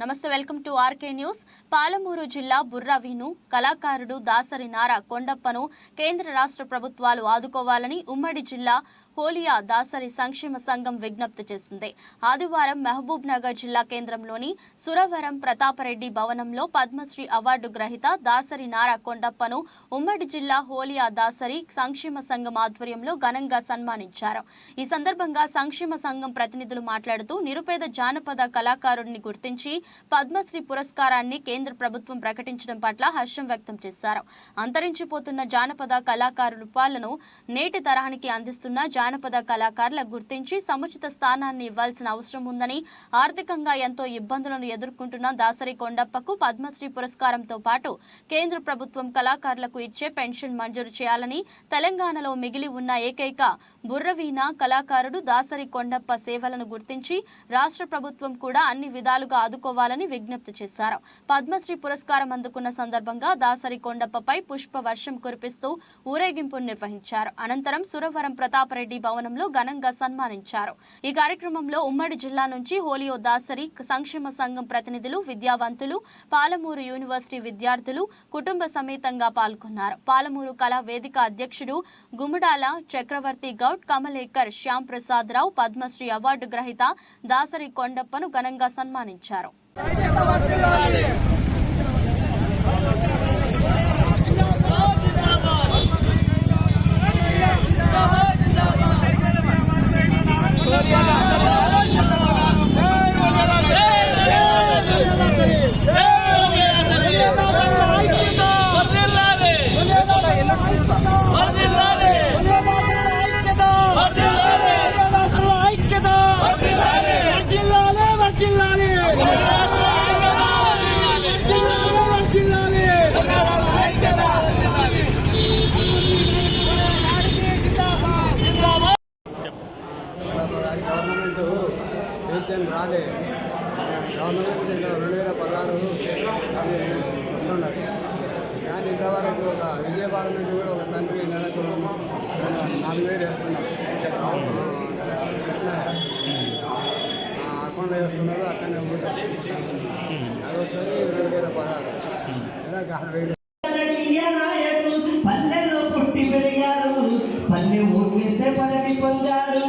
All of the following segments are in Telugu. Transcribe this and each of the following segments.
నమస్తే welcome to RK news. Palamuru జిల్లా బుర్రావీను కళాకారుడు దాసరి నారా కొండప్పను కేంద్ర రాష్ట్ర ప్రభుత్వాలు ఆదుకోవాలని ఉమ్మడి జిల్లా హోలియా దాసరి సంక్షేమ సంఘం విజ్ఞప్తి చేసింది. ఆదివారం మహబూబ్ నగర్ జిల్లా కేంద్రంలోని సురవరం ప్రతాపరెడ్డి భవనంలో పద్మశ్రీ అవార్డు గ్రహీత దాసరి నారా కొండప్పను ఉమ్మడి జిల్లా హోలియా దాసరి సంక్షేమ సంఘం ఆధ్వర్యంలో ఘనంగా సన్మానించారు. ఈ సందర్భంగా సంక్షేమ సంఘం ప్రతినిధులు మాట్లాడుతూ నిరుపేద జానపద కళాకారుడిని గుర్తించి పద్మశ్రీ పురస్కారాన్ని కేంద్ర ప్రభుత్వం ప్రకటించడం పట్ల హర్షం వ్యక్తం చేశారు. అంతరించిపోతున్న జానపద కళాకారుల పాలను నేటి తరానికి అందిస్తున్న జానపద కళాకారుల గుర్తించి సముచిత స్థానాన్ని ఇవ్వాల్సిన అవసరం ఉందని ఆర్థికంగా ఎంతో ఇబ్బందులను ఎదుర్కొంటున్న దాసరి కొండప్పకు పద్మశ్రీ పురస్కారంతో పాటు కేంద్ర ప్రభుత్వం కళాకారులకు ఇచ్చే పెన్షన్ మంజూరు చేయాలని తెలంగాణలో మిగిలి ఉన్న ఏకైక బుర్రవీణ కళాకారుడు దాసరి కొండప్ప సేవలను గుర్తించి రాష్ట్ర ప్రభుత్వం కూడా అన్ని విధాలుగా ఆదుకోవాలని విజ్ఞప్తి చేశారు. పద్మశ్రీ పురస్కారం అందుకున్న సందర్భంగా దాసరి కొండప్పపై పుష్ప వర్షం కురిపిస్తూ ఊరేగింపు నిర్వహించారు. అనంతరం సురవరం ప్రతాపరెడ్డి భవనంలో ఘనంగా సన్మానించారు. ఈ కార్యక్రమంలో ఉమ్మడి జిల్లా నుంచి హోలియో దాసరి సంక్షేమ సంఘం ప్రతినిధులు విద్యావంతులు పాలమూరు యూనివర్సిటీ విద్యార్థులు కుటుంబ సమేతంగా పాల్గొన్నారు. పాలమూరు కళా వేదిక అధ్యక్షుడు గుమ్మడాల చక్రవర్తి గౌడ్ కమలేకర్ శ్యామ్ ప్రసాద్ రావు పద్మశ్రీ అవార్డు గ్రహీత దాసరి కొండప్పను ఘనంగా సన్మానించారు అది గవర్నమెంట్ పెన్షన్ రాలే గవర్నమెంట్ ఇంకా రెండు వేల పదహారు అది వస్తున్నది కానీ ఇంతవరకు ఒక విజయవాడ నుండి కూడా ఒక తండ్రి నెలకు నాలుగు వేలు వేస్తున్నారు అకౌంట్లో వేస్తున్నారు అక్కడనే ఉంటుంది అది రెండు వేల పదహారు నెలకు ఆరు పల్లెలో పుట్టి పెరిగారు. పల్లె ఊరిస్తే పదవి పొందారు.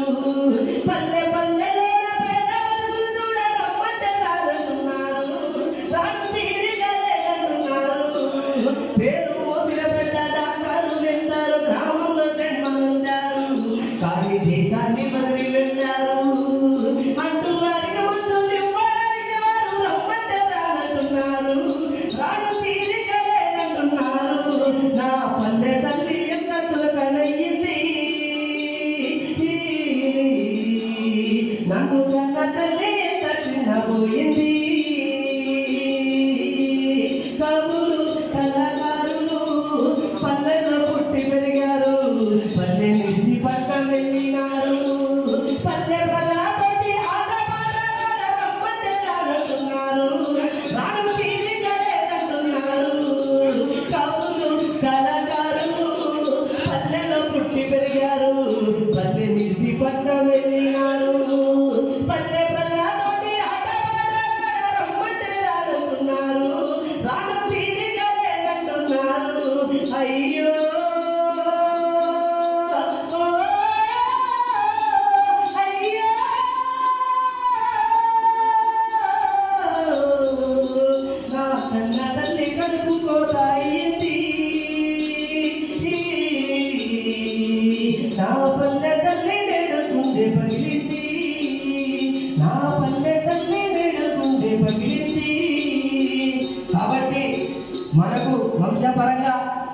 నా పల్లె తల్లి నేడు గుండె నా పల్లె తల్లి నేడు గుండె కాబట్టి మనకు వంశపరంగా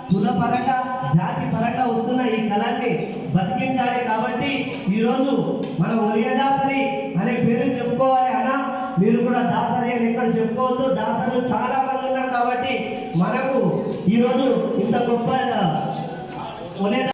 కులపరంగా జాతి పరంగా వస్తున్న ఈ కళల్ని బతికించాలి కాబట్టి ఈరోజు మన ఒలియదాసరి అనే పేరు చెప్పుకోవాలి అన్న. మీరు కూడా దాసరి అని ఇక్కడ చెప్పుకోవద్దు. దాసరు చాలా మంది ఉన్నారు కాబట్టి మనకు ఈరోజు ఇంత గొప్ప ఒలియదా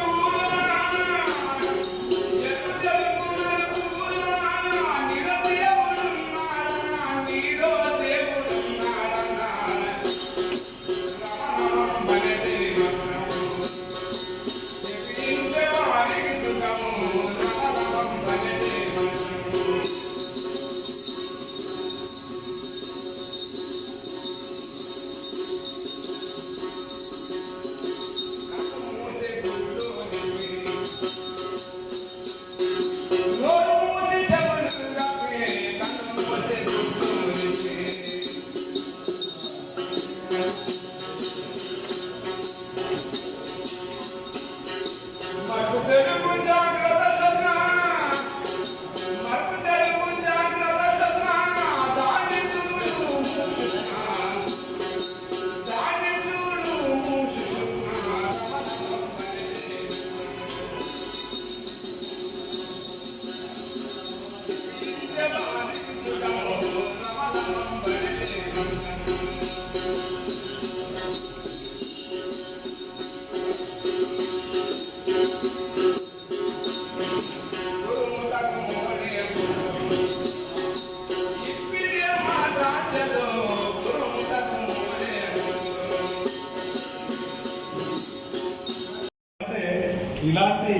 ఇలాంటి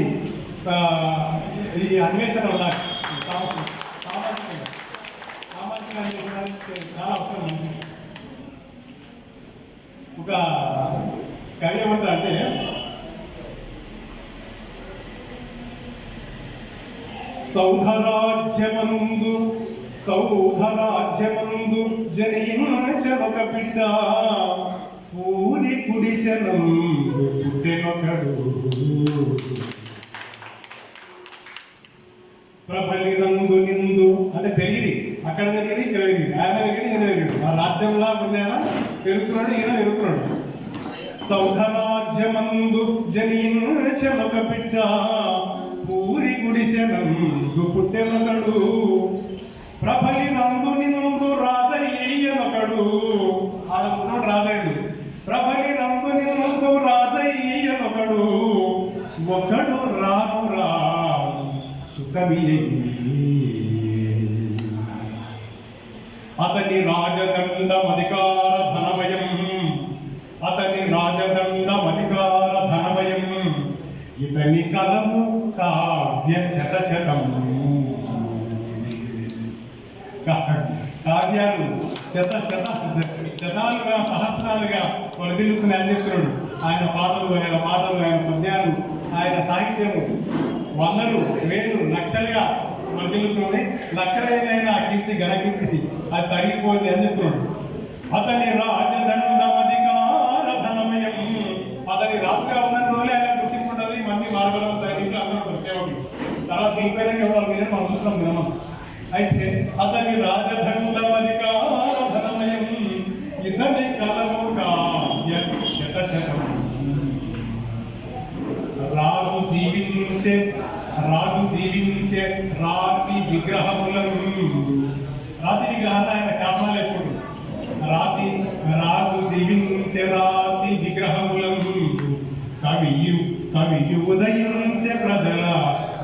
ఈ అన్వేషణ వల్ల చాలా అవసరం మనిషికి ఒక కవి ఏమంటారు అంటే సౌధరాజ్యమందు సౌధరాజ్యమందు జనించనొక బిడ్డ. పూరి కుడిశనం పుట్టెనొకడు. ప్రబలి రంగు నిందు అంటే పెరిగింది అక్కడ పెరిగింది ఇక్కడ పెరిగింది ఆయన పెరిగింది ఈయన పెరిగింది ఆ రాజ్యంలో ఉన్నాయన పెరుగుతున్నాడు ఈయన పెరుగుతున్నాడు సౌధరాజ్యమందు జనించనొక బిడ్డ పూరి గుడిసెనందు పుట్టెనొకడు ప్రబలి నందు నిందు రాజయ్యనొకడు. ఆడ రాజయ్యుడు. ప్రబలి నందు నిందు రాజయ్యనొకడు. ఒకడు రాను రాను సుఖమియ్యి అతని రాజదండం అధికార ధనమయం అతని రాజదండం అధికార ధనమయం ఇతని కలము కావ్య శత కావ్యాలు శత శత శతాలుగా సహస్రాలుగా వరదిల్లుతున్నాయని చెప్తున్నాడు ఆయన పాటలు ఆయన పాటలు ఆయన పద్యాలు ఆయన సాహిత్యము వందలు వేలు లక్షలుగా వర్ధిల్లుతుంది లక్షలైన ఆ కీర్తి గణకీర్తి అది తగ్గిపోయింది అని చెప్తున్నాడు అతని రాజదండమధికారధనమయం అతని రాజుగా రోజులే ఆయన గుర్తింపుంటది మంచి మార్గం సైనికులు అందరూ పరిసేవకి తర్వాత దీనిపైన ఎవరు మీరే మనం చూస్తున్నాం వినమం? అయితే అతని రాజదండమధికారధనమయం ఇతని కలము కావ్య శత రాజు జీవించే రాజు జీవించే రాతి విగ్రహములను రాతి విగ్రహాన్ని ఆయన శాసనాలు వేసుకుంటారు. రాతి రాజు జీవించే రాతి విగ్రహములను కవియు కవియు ఉదయించే ప్రజల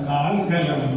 నాల్కలను